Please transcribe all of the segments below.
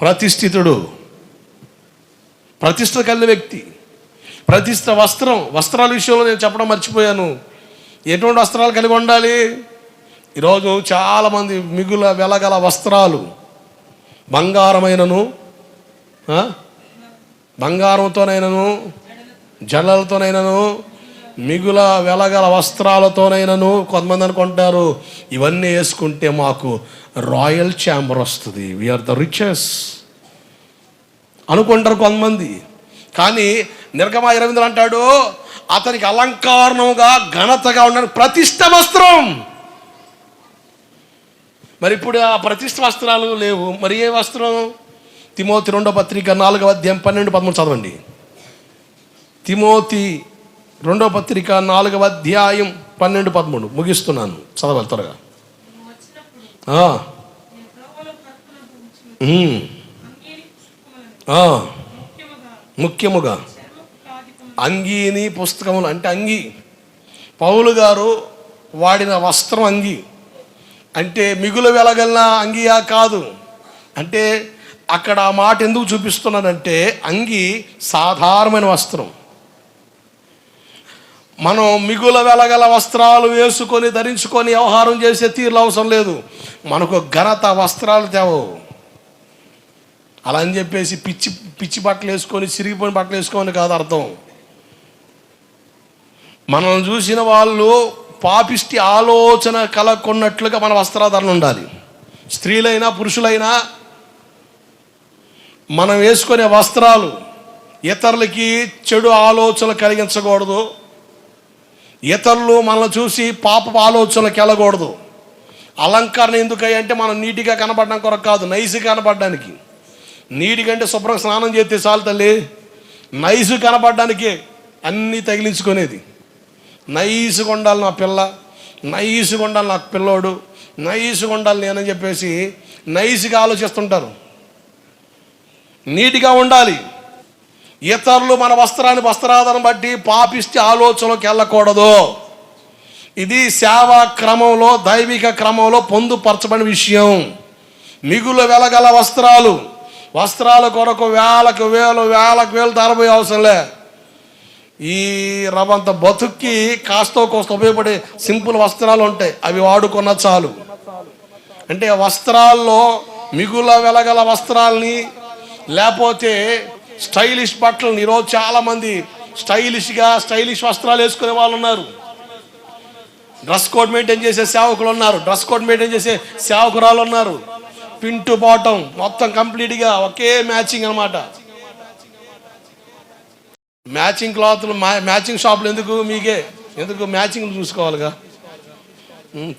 ప్రతిష్ఠితుడు ప్రతిష్ట కలిగిన వ్యక్తి. ప్రతిష్ట వస్త్రం వస్త్రాల విషయంలో నేను చెప్పడం మర్చిపోయాను. ఎటువంటి వస్త్రాలు కలిగి ఉండాలి? ఈరోజు చాలామంది మిగుల వెలగల వస్త్రాలు. బంగారమైనను బంగారంతోనైనను జడలతోనైనను మిగుల వెలగల వస్త్రాలతోనైనను కొంతమంది అనుకుంటారు ఇవన్నీ వేసుకుంటే మాకు రాయల్ ఛాంబర్ వస్తుంది. వీఆర్ ద రిచెస్ అనుకుంటారు కొంతమంది. కానీ నిర్గమా రవీంద్ర అంటాడు అతనికి అలంకారణంగా ఘనతగా ఉన్న ప్రతిష్ట వస్త్రం. మరి ఇప్పుడు ఆ ప్రతిష్ట వస్త్రాలు లేవు. మరి ఏ వస్త్రం? తిమోతి రెండో పత్రిక నాలుగవ అధ్యాయం పన్నెండు పదమూడు చదవండి. తిమోతి రెండో పత్రిక నాలుగవ అధ్యాయం పన్నెండు పదమూడు. ముగిస్తున్నాను. చదవాలి త్వరగా. ముఖ్యముగా అంగీని పుస్తకములు అంటే అంగీ. పౌలు గారు వాడిన వస్త్రం అంగీ. అంటే మిగులు వెలగలిన అంగీయా కాదు. అంటే అక్కడ ఆ మాట ఎందుకు చూపిస్తున్నానంటే అంగి సాధారణమైన వస్త్రం. మనం మిగుల వెలగల వస్త్రాలు వేసుకొని ధరించుకొని వ్యవహారం చేసే తీరులో అవసరం లేదు. మనకు ఘనత వస్త్రాలు తేవవు అలా అని చెప్పేసి పిచ్చి పిచ్చి బట్టలు వేసుకొని చిరిగిపోయిన బట్టలు వేసుకోని కాదు అర్థం. మనం చూసిన వాళ్ళు పాపిష్టి ఆలోచన కలగొన్నట్లుగా మన వస్త్రాధారణ ఉండాలి. స్త్రీలైనా పురుషులైనా మనం వేసుకునే వస్త్రాలు ఇతరులకి చెడు ఆలోచనలు కలిగించకూడదు. ఇతరులు మనల్ని చూసి పాప ఆలోచనలకు వెళ్ళకూడదు అలంకరణ ఎందుకయ్యంటే మనం నీట్గా కనపడడం కొరకు కాదు నైస్ కనపడడానికి నీటి కంటే శుభ్రంగా స్నానం చేస్తే చాలు తల్లి. నైస్ కనపడడానికే అన్నీ తగిలించుకునేది. నైసుగా ఉండాలి నా పిల్ల నైసుగా ఉండాలి నాకు పిల్లోడు నైసుగా ఉండాలి నేనని చెప్పేసి నైస్గా ఆలోచిస్తుంటారు. నీట్గా ఉండాలి. ఇతరులు మన వస్త్రాన్ని వస్త్రాధారం బట్టి పాపిస్తే ఆలోచనలోకి వెళ్ళకూడదు. ఇది సేవా క్రమంలో దైవిక క్రమంలో పొందుపరచబడిన విషయం. మిగులు వెలగల వస్త్రాలు. వస్త్రాల కొరకు వేలకు వేలు వేలకు వేలు తరబోయే అవసరంలే ఈ రవంత బతుక్కి కాస్తో కోస్త ఉపయోగపడే సింపుల్ వస్త్రాలు ఉంటాయి. అవి వాడుకున్న చాలు. అంటే వస్త్రాల్లో మిగుల వెలగల వస్త్రాల్ని లేకపోతే స్టైలిష్ బట్టలు ఈరోజు చాలామంది స్టైలిష్గా స్టైలిష్ వస్త్రాలు వేసుకునే వాళ్ళు ఉన్నారు. డ్రెస్ కోడ్ మెయింటైన్ చేసే సేవకులు ఉన్నారు. డ్రెస్ కోడ్ మెయింటైన్ చేసే సేవకురాలు ఉన్నారు. పింటు బాటం మొత్తం కంప్లీట్గా ఒకే మ్యాచింగ్ అనమాట మ్యాచింగ్ క్లాత్లు మ్యాచింగ్ షాపులు ఎందుకు మీకే? ఎందుకు మ్యాచింగ్ చూసుకోవాలిగా?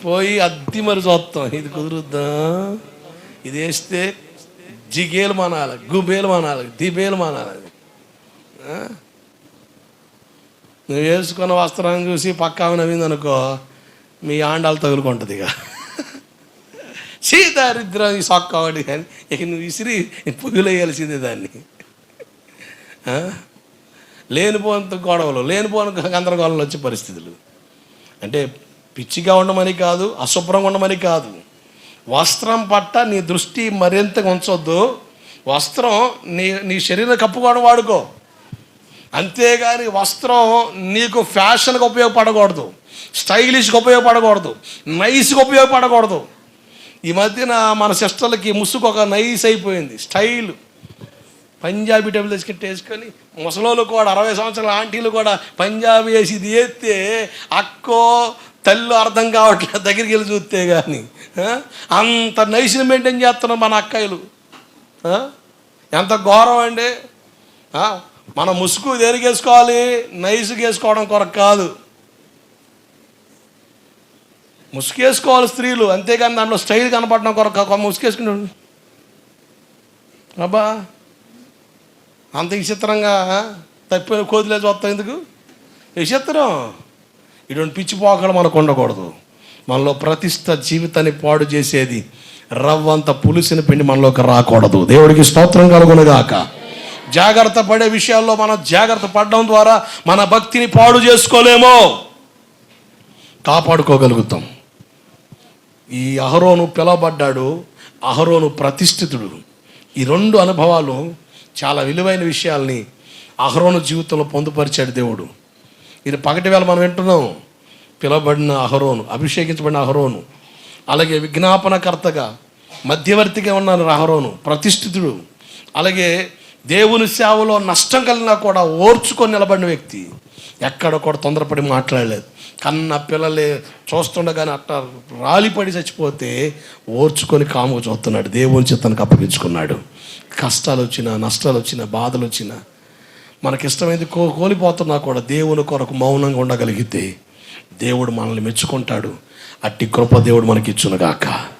పోయి అద్ది మరి చూస్తాం. ఇది కుదురుద్దా? ఇది వేస్తే జిగేలు మానాలి గుబేలు మానాలి దిబేలు మానాలి. నువ్వు వేసుకున్న వస్త్రాన్ని చూసి పక్క నవ్విందనుకో మీ ఆండాలు తగులుకుంటుంది ఇక. సీతారిద్రం ఈ సొక్క ఒకటి కానీ ఇక నువ్వు విసిరి పుగులేయాల్సిందే దాన్ని. ఆ? లేనిపోనంత గొడవలు లేనిపోని గందరగోళంలో వచ్చే పరిస్థితులు. అంటే పిచ్చిగా ఉండమని కాదు అశుభ్రంగా ఉండమని కాదు. వస్త్రం పట్ల నీ దృష్టి మరింతగా ఉంచొద్దు. వస్త్రం నీ నీ శరీరం కప్పుకోవడం వాడుకో. అంతేగాని వస్త్రం నీకు ఫ్యాషన్గా ఉపయోగపడకూడదు. స్టైలిష్గా ఉపయోగపడకూడదు. నైస్గా ఉపయోగపడకూడదు. ఈ మధ్యన మన సిస్టర్లకి ముసుగు ఒక నైస్ అయిపోయింది. స్టైల్. పంజాబీ టైపులు తెచ్చుకుంటే వేసుకొని ముసలోళ్ళు కూడా అరవై సంవత్సరాల ఆంటీలు కూడా పంజాబీ వేసి ఇది వేస్తే అక్కో తల్లు అర్థం కావట్లేదు దగ్గరికి వెళ్ళి చూస్తే కానీ అంత నైస్ని మెయింటైన్ చేస్తున్నాం మన అక్కాయిలు ఎంత ఘోరం అండి. మన ముసుగు దేనికేసుకోవాలి? నైస్గా వేసుకోవడం కొరకు కాదు. ముసుకేసుకోవాలి స్త్రీలు అంతేగాని దాంట్లో స్టైల్ కనపడడం కొరకు ఒక అబ్బా! అంత విచిత్రంగా తప్పిన కోతులే చూస్తాం ఎందుకు? విచిత్రం. ఇటువంటి పిచ్చిపోకలు మనకు ఉండకూడదు. మనలో ప్రతిష్ట జీవితాన్ని పాడు చేసేది రవ్వంత పులిసిన పిండి మనలోకి రాకూడదు. దేవుడికి స్తోత్రం కలుగునుగాక. జాగ్రత్త పడే విషయాల్లో మనం జాగ్రత్త పడడం ద్వారా మన భక్తిని పాడు చేసుకోలేమో. కాపాడుకోగలుగుతాం. ఈ అహరోను పిలవబడ్డాడు. అహరోను ప్రతిష్ఠితుడు. ఈ రెండు అనుభవాలు చాలా విలువైన విషయాల్ని అహరోను జీవితంలో పొందుపరిచాడు దేవుడు. ఇది పగటి వేళ మనం వింటున్నాం. పిలవబడిన అహరోను అభిషేకించబడిన అహరోను అలాగే విజ్ఞాపనకర్తగా మధ్యవర్తిగా ఉన్న అహరోను ప్రతిష్ఠితుడు అలాగే దేవుని సేవలో నష్టం కలిగినా కూడా ఓర్చుకొని నిలబడిన వ్యక్తి. ఎక్కడ కూడా తొందరపడి మాట్లాడలేదు. కన్న పిల్లలే చూస్తుండగానే అట్ట రాలిపడి చచ్చిపోతే ఓర్చుకొని కాముగా చూస్తున్నాడు. దేవుని చిత్తానికి అప్పగించుకున్నాడు. కష్టాలు వచ్చినా నష్టాలు వచ్చినా బాధలు వచ్చినా మనకిష్టమైంది కో కోల్పోతున్నా కూడా దేవుని కొరకు మౌనంగా ఉండగలిగితే దేవుడు మనల్ని మెచ్చుకుంటాడు. అట్టి కృప దేవుడు మనకి ఇచ్చునుగాక